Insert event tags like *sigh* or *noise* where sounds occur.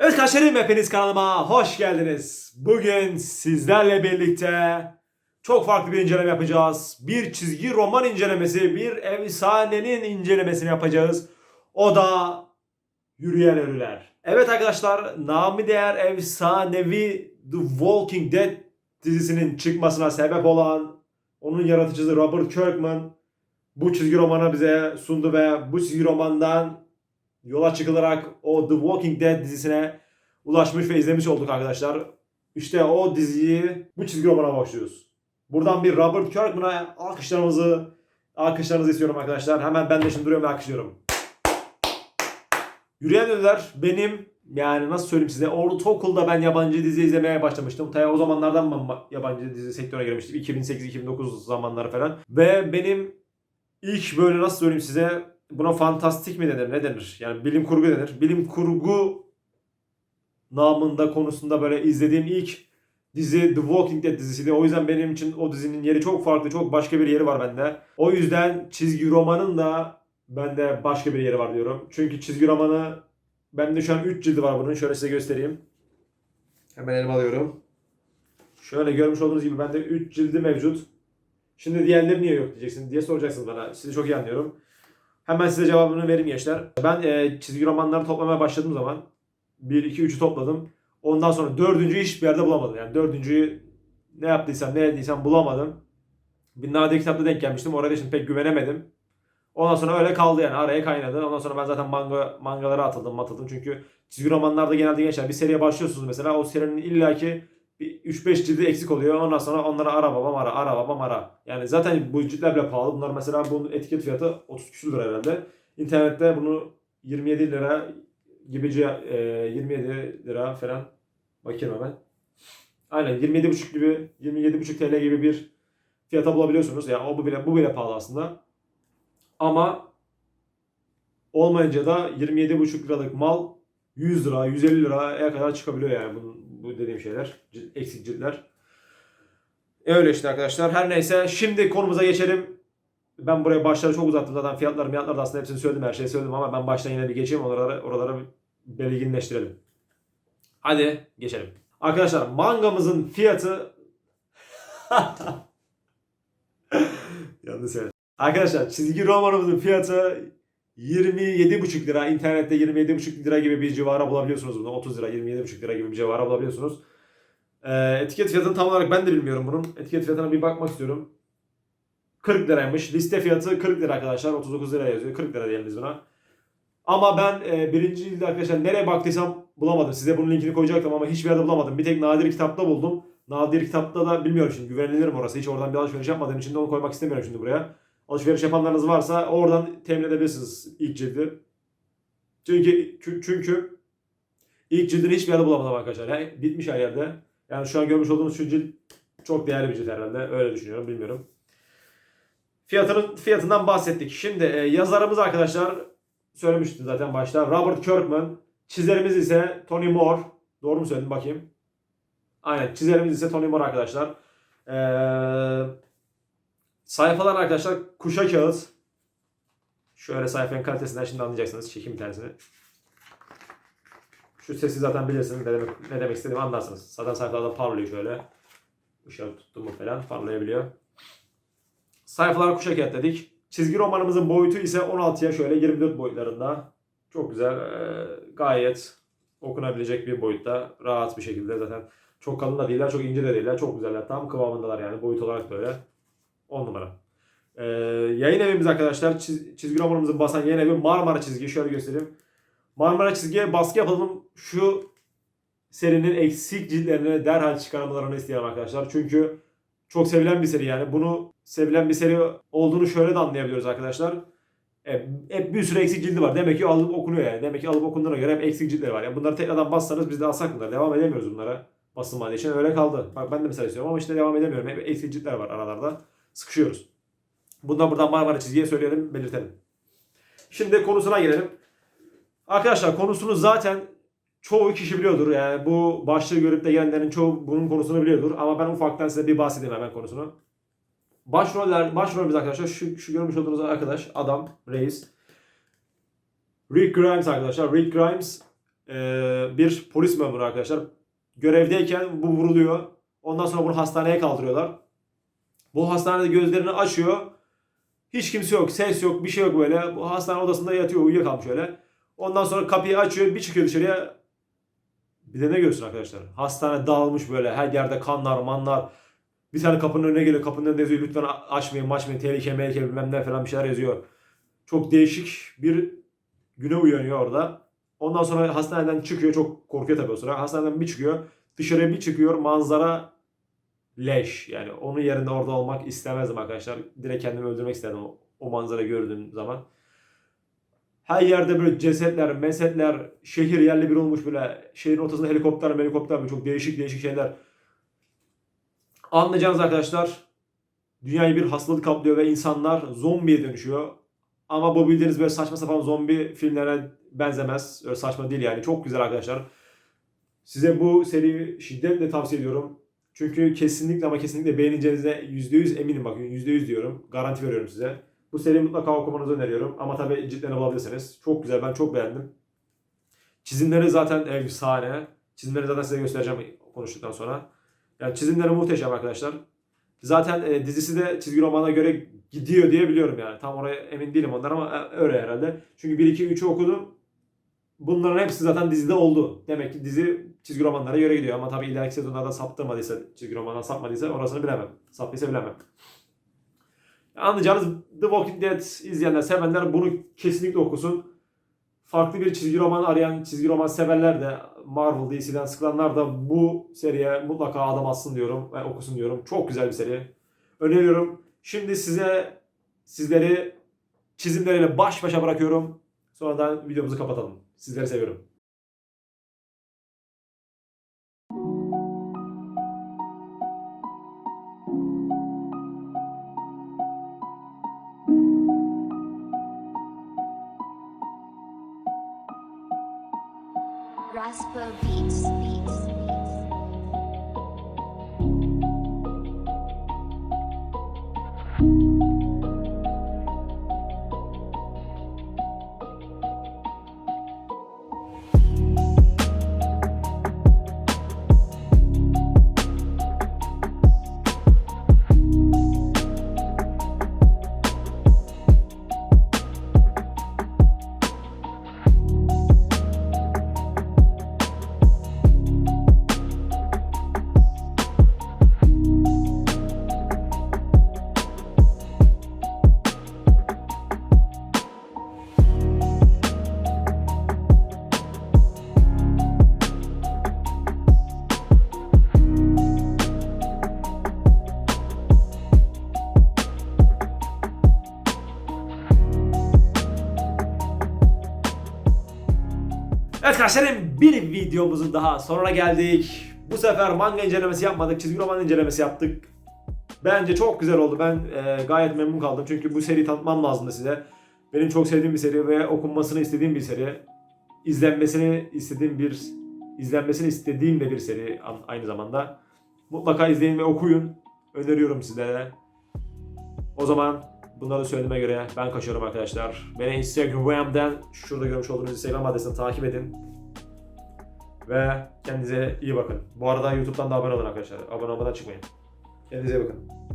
Evet kardeşlerim hepiniz kanalıma hoş geldiniz. Bugün sizlerle birlikte çok farklı bir inceleme yapacağız. Bir çizgi roman incelemesi, bir efsanenin incelemesini yapacağız. O da Yürüyen Ölüler. Evet arkadaşlar, namı değer efsanevi The Walking Dead dizisinin çıkmasına sebep olan onun yaratıcısı Robert Kirkman bu çizgi romanı bize sundu ve bu çizgi romandan yola çıkılarak o The Walking Dead dizisine ulaşmış ve izlemiş olduk arkadaşlar. İşte o diziyi bu çizgi romana başlıyoruz. Buradan bir Robert Kirkman'a alkışlarımızı alkışlarınızı istiyorum arkadaşlar. Hemen ben de şimdi duruyorum ve alkışlıyorum. Yürüyen Ölüler benim yani nasıl söyleyeyim size ortaokulda ben yabancı dizi izlemeye başlamıştım. Ta o zamanlardan ben yabancı dizi sektörüne girmiştim. 2008-2009 zamanları falan. Ve benim ilk böyle nasıl söyleyeyim size buna fantastik mi denir ne denir? Yani bilim kurgu denir. Bilim kurgu namında konusunda böyle izlediğim ilk dizi The Walking Dead dizisiydi. O yüzden benim için o dizinin yeri çok farklı, çok başka bir yeri var bende. O yüzden çizgi romanın da bende başka bir yeri var diyorum. Çünkü çizgi romanı bende şu an 3 cildi var bunun. Şöyle size göstereyim. Hemen elime alıyorum. Şöyle görmüş olduğunuz gibi bende 3 cildi mevcut. Şimdi diğerleri niye yok diyeceksiniz diye soracaksınız bana. Sizi çok iyi anlıyorum. Hemen size cevabını vereyim gençler. Ben e, çizgi romanları toplamaya başladığım zaman 1, 2, 3'ü topladım. Ondan sonra dördüncüyü hiçbir yerde bulamadım. Yani dördüncüyü ne yaptıysam ne ettiysem bulamadım. Bir nadir kitapta denk gelmiştim. Orada şimdi pek güvenemedim. Ondan sonra öyle kaldı yani araya kaynadı. Ondan sonra ben zaten manga mangalara atıldım atıldım. Çünkü çizgi romanlarda genelde gençler bir seriye başlıyorsunuz mesela. O serinin illaki bir 3-5 cildi eksik oluyor. Ondan sonra onları ara babam ara, ara babam ara. Yani zaten bu ciltler bile pahalı. Bunlar mesela bunun etiket fiyatı 30 küsür lira herhalde. İnternette bunu 27 lira gibi e, 27 lira falan bakayım hemen. Aynen 27,5 gibi 27,5 TL gibi bir fiyata bulabiliyorsunuz. Yani o bu bile bu bile pahalı aslında. Ama olmayınca da 27,5 liralık mal 100 lira, 150 liraya kadar çıkabiliyor yani bu, bu dediğim şeyler. Eksik ciltler. E Öyle işte arkadaşlar. Her neyse şimdi konumuza geçelim. Ben buraya başları çok uzattım zaten fiyatları fiyatları da aslında hepsini söyledim her şeyi söyledim ama ben baştan yine bir geçeyim oraları bir belirginleştirelim. Hadi geçelim. Arkadaşlar mangamızın fiyatı *laughs* Yanlış söyledim. Arkadaşlar çizgi romanımızın fiyatı 27,5 lira. İnternette 27,5 lira gibi bir civara bulabiliyorsunuz bunu. 30 lira, 27,5 lira gibi bir civara bulabiliyorsunuz. Ee, etiket fiyatını tam olarak ben de bilmiyorum bunun. Etiket fiyatına bir bakmak istiyorum. 40 liraymış. Liste fiyatı 40 lira arkadaşlar. 39 lira yazıyor. 40 lira diyelim biz buna. Ama ben e, birinci cilde arkadaşlar nereye baktıysam bulamadım. Size bunun linkini koyacaktım ama hiçbir yerde bulamadım. Bir tek nadir kitapta buldum. Nadir kitapta da bilmiyorum şimdi güvenilir mi orası. Hiç oradan bir alışveriş yapmadığım için de onu koymak istemiyorum şimdi buraya. Alışveriş yapanlarınız varsa oradan temin edebilirsiniz ilk cildi. Çünkü çü- çünkü ilk cildini hiçbir yerde bulamadım arkadaşlar. Yani bitmiş her yerde. Yani şu an görmüş olduğunuz şu cilt çok değerli bir cilt herhalde. Öyle düşünüyorum bilmiyorum. Fiyatının, fiyatından bahsettik. Şimdi e, yazarımız arkadaşlar söylemiştim zaten başta. Robert Kirkman. Çizerimiz ise Tony Moore. Doğru mu söyledim bakayım. Aynen çizerimiz ise Tony Moore arkadaşlar. Eee sayfalar arkadaşlar kuşa kağıt. Şöyle sayfanın kalitesinden şimdi anlayacaksınız. Çekim tersini. Şu sesi zaten bilirsiniz. Ne demek, ne demek istediğimi anlarsınız. Zaten sayfalarda parlıyor şöyle. Işığı tuttum mu falan parlayabiliyor. Sayfalar kuşa kağıt dedik. Çizgi romanımızın boyutu ise 16'ya şöyle 24 boyutlarında. Çok güzel. gayet okunabilecek bir boyutta. Rahat bir şekilde zaten. Çok kalın da değiller, çok ince de değiller. Çok güzeller. Tam kıvamındalar yani boyut olarak böyle. 10 numara. Ee, yayın evimiz arkadaşlar. Çiz- çizgi romanımızı basan yayın evi Marmara çizgi. Şöyle göstereyim. Marmara çizgiye baskı yapalım. Şu serinin eksik ciltlerini derhal çıkarmalarını isteyelim arkadaşlar. Çünkü çok sevilen bir seri yani. Bunu sevilen bir seri olduğunu şöyle de anlayabiliyoruz arkadaşlar. E, hep bir sürü eksik cildi var. Demek ki alıp okunuyor yani. Demek ki alıp okunduğuna göre hep eksik ciltleri var. Yani bunları tekrardan bassanız biz de alsak bunları. Devam edemiyoruz bunlara. Basılmadığı için öyle kaldı. Bak ben de mesela istiyorum ama işte devam edemiyorum. Hep eksik ciltler var aralarda. Sıkışıyoruz. Bundan buradan Marmara çizgiye söyleyelim, belirtelim. Şimdi konusuna gelelim. Arkadaşlar konusunu zaten çoğu kişi biliyordur. Yani bu başlığı görüp de gelenlerin çoğu bunun konusunu biliyordur. Ama ben ufaktan size bir bahsedeyim hemen konusunu. Başroller, başrolümüz arkadaşlar şu, şu görmüş olduğunuz arkadaş adam, reis. Rick Grimes arkadaşlar. Rick Grimes e, bir polis memuru arkadaşlar. Görevdeyken bu vuruluyor. Ondan sonra bunu hastaneye kaldırıyorlar. Bu hastanede gözlerini açıyor. Hiç kimse yok, ses yok, bir şey yok böyle. Bu hastane odasında yatıyor, uyuyakalmış öyle. Ondan sonra kapıyı açıyor, bir çıkıyor dışarıya. Bir de ne görürsün arkadaşlar? Hastane dağılmış böyle, her yerde kanlar, manlar. Bir tane kapının önüne geliyor, kapının önünde yazıyor. Lütfen açmayın, açmayın, tehlike, mehlike bilmem ne falan bir şeyler yazıyor. Çok değişik bir güne uyanıyor orada. Ondan sonra hastaneden çıkıyor, çok korkuyor tabii o sıra. Hastaneden bir çıkıyor, dışarıya bir çıkıyor, manzara leş. Yani onun yerinde orada olmak istemezdim arkadaşlar. Direkt kendimi öldürmek isterdim o, o manzarayı gördüğüm zaman. Her yerde böyle cesetler, mesetler, şehir yerli bir olmuş böyle. Şehrin ortasında helikopter, helikopter böyle çok değişik değişik şeyler. Anlayacağınız arkadaşlar dünyayı bir hastalık kaplıyor ve insanlar zombiye dönüşüyor. Ama bu bildiğiniz böyle saçma sapan zombi filmlerine benzemez. Öyle saçma değil yani. Çok güzel arkadaşlar. Size bu seriyi şiddetle tavsiye ediyorum. Çünkü kesinlikle ama kesinlikle beğeneceğinize %100 eminim bakın %100 diyorum. Garanti veriyorum size. Bu seriyi mutlaka okumanızı öneriyorum. Ama tabii cidden bulabilirsiniz. Çok güzel ben çok beğendim. Çizimleri zaten efsane. Çizimleri zaten size göstereceğim konuştuktan sonra. Yani çizimleri muhteşem arkadaşlar. Zaten e, dizisi de çizgi romana göre gidiyor diye biliyorum yani. Tam oraya emin değilim ondan ama e, öyle herhalde. Çünkü 1 2 3'ü okudum. Bunların hepsi zaten dizide oldu. Demek ki dizi çizgi romanlara göre gidiyor. Ama tabii ileriki sezonlarda saptırmadıysa, çizgi romandan sapmadıysa orasını bilemem. Saptıysa bilemem. Anlayacağınız The Walking Dead izleyenler, sevenler bunu kesinlikle okusun. Farklı bir çizgi roman arayan çizgi roman severler de Marvel, DC'den sıkılanlar da bu seriye mutlaka adam atsın diyorum ve okusun diyorum. Çok güzel bir seri. Öneriyorum. Şimdi size sizleri çizimleriyle baş başa bırakıyorum. Sonradan videomuzu kapatalım. Sizleri seviyorum. Rasper Beats. Beats. Arkadaşlarım bir videomuzun daha sonuna geldik. Bu sefer manga incelemesi yapmadık. Çizgi roman incelemesi yaptık. Bence çok güzel oldu. Ben e, gayet memnun kaldım. Çünkü bu seriyi tanıtmam lazımdı size. Benim çok sevdiğim bir seri ve okunmasını istediğim bir seri. İzlenmesini istediğim bir izlenmesini istediğim de bir seri aynı zamanda. Mutlaka izleyin ve okuyun. Öneriyorum sizlere. O zaman bunları söylediğime göre ben kaçıyorum arkadaşlar. Beni Instagram'dan şurada görmüş olduğunuz Instagram adresini takip edin. Ve kendinize iyi bakın. Bu arada YouTube'dan da abone olun arkadaşlar. Abone olmadan çıkmayın. Kendinize iyi bakın.